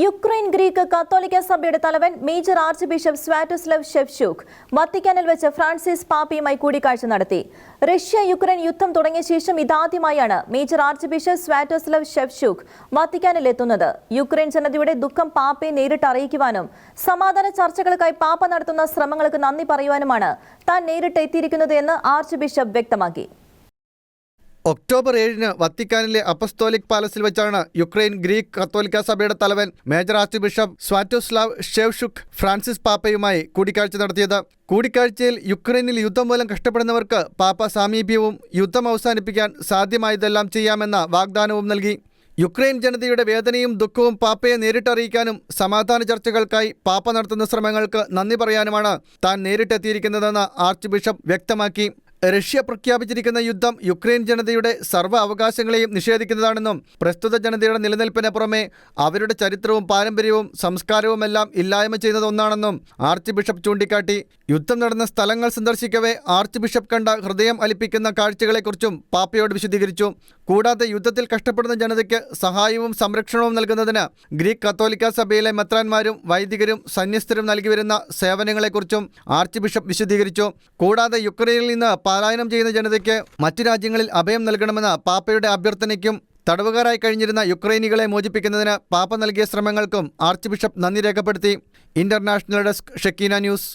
Ukraine Greek കത്തോലിക്ക സഭയുടെ തലവൻ major archbishop Sviatoslav Shevchuk വത്തിക്കാനിൽ വെച്ച് ഫ്രാൻസിസ് പാപ്പിയുമായി കൂടിക്കാഴ്ച നടത്തി. റഷ്യ യുക്രൈൻ യുദ്ധം തുടങ്ങിയ ശേഷം ഇതാദ്യമായാണ് major archbishop Sviatoslav Shevchuk വത്തിക്കാനിൽ എത്തുന്നത്. യുക്രൈൻ ജനതയുടെ ദുഃഖം പാപ്പയെ നേരിട്ട് അറിയിക്കുവാനും സമാധാന ചർച്ചകൾക്കായി പാപ്പ നടത്തുന്ന ശ്രമങ്ങൾക്ക് നന്ദി പറയുവാനുമാണ് താൻ നേരിട്ട് എത്തിയിരിക്കുന്നത് എന്ന് ആർച്ച് ബിഷപ്പ് വ്യക്തമാക്കി. ഒക്ടോബർ ഏഴിന് വത്തിക്കാനിലെ അപ്പസ്തോലിക് പാലസിൽ വെച്ചാണ് യുക്രൈൻ ഗ്രീക്ക് കത്തോലിക്ക സഭയുടെ തലവൻ major archbishop Sviatoslav Shevchuk Francis പാപ്പയുമായി കൂടിക്കാഴ്ച നടത്തിയത്. കൂടിക്കാഴ്ചയിൽ യുക്രൈനിൽ യുദ്ധം മൂലം കഷ്ടപ്പെടുന്നവർക്ക് പാപ്പ സാമീപ്യവും യുദ്ധം അവസാനിപ്പിക്കാൻ സാധ്യമായതെല്ലാം ചെയ്യാമെന്ന വാഗ്ദാനവും നൽകി. യുക്രൈൻ ജനതയുടെ വേദനയും ദുഃഖവും പാപ്പയെ നേരിട്ടറിയിക്കാനും സമാധാന ചർച്ചകൾക്കായി പാപ്പ നടത്തുന്ന ശ്രമങ്ങൾക്ക് നന്ദി പറയാനുമാണ് താൻ നേരിട്ടെത്തിയിരിക്കുന്നതെന്ന് ആർച്ച് ബിഷപ്പ് വ്യക്തമാക്കി. റഷ്യ പ്രഖ്യാപിച്ചിരിക്കുന്ന യുദ്ധം യുക്രൈൻ ജനതയുടെ സർവ അവകാശങ്ങളെയും നിഷേധിക്കുന്നതാണെന്നും പ്രസ്തുത ജനതയുടെ നിലനിൽപ്പിന് പുറമെ അവരുടെ ചരിത്രവും പാരമ്പര്യവും സംസ്കാരവുമെല്ലാം ഇല്ലായ്മ ചെയ്യുന്നത് ഒന്നാണെന്നും ആർച്ച് ബിഷപ്പ് ചൂണ്ടിക്കാട്ടി. യുദ്ധം നടന്ന സ്ഥലങ്ങൾ സന്ദർശിക്കവേ ആർച്ച് ബിഷപ്പ് കണ്ട ഹൃദയം അലിപ്പിക്കുന്ന കാഴ്ചകളെക്കുറിച്ചും പാപ്പയോട് വിശദീകരിച്ചു. കൂടാതെ യുദ്ധത്തിൽ കഷ്ടപ്പെടുന്ന ജനതയ്ക്ക് സഹായവും സംരക്ഷണവും നൽകുന്നതിന് ഗ്രീക്ക് കത്തോലിക്ക സഭയിലെ മെത്രാന്മാരും വൈദികരും സന്യസ്തരും നൽകിവരുന്ന സേവനങ്ങളെക്കുറിച്ചും ആർച്ച് ബിഷപ്പ് വിശദീകരിച്ചു. കൂടാതെ യുക്രൈനിൽ നിന്ന് പലായനം ചെയ്യുന്ന ജനതയ്ക്ക് മറ്റു രാജ്യങ്ങളിൽ അഭയം നൽകണമെന്ന പാപ്പയുടെ അഭ്യർത്ഥനയ്ക്കും തടവുകാരായി കഴിഞ്ഞിരുന്ന യുക്രൈനികളെ മോചിപ്പിക്കുന്നതിന് പാപ്പ നൽകിയ ശ്രമങ്ങൾക്കും ആർച്ച് ബിഷപ്പ് നന്ദി രേഖപ്പെടുത്തി. International desk Shekinah news.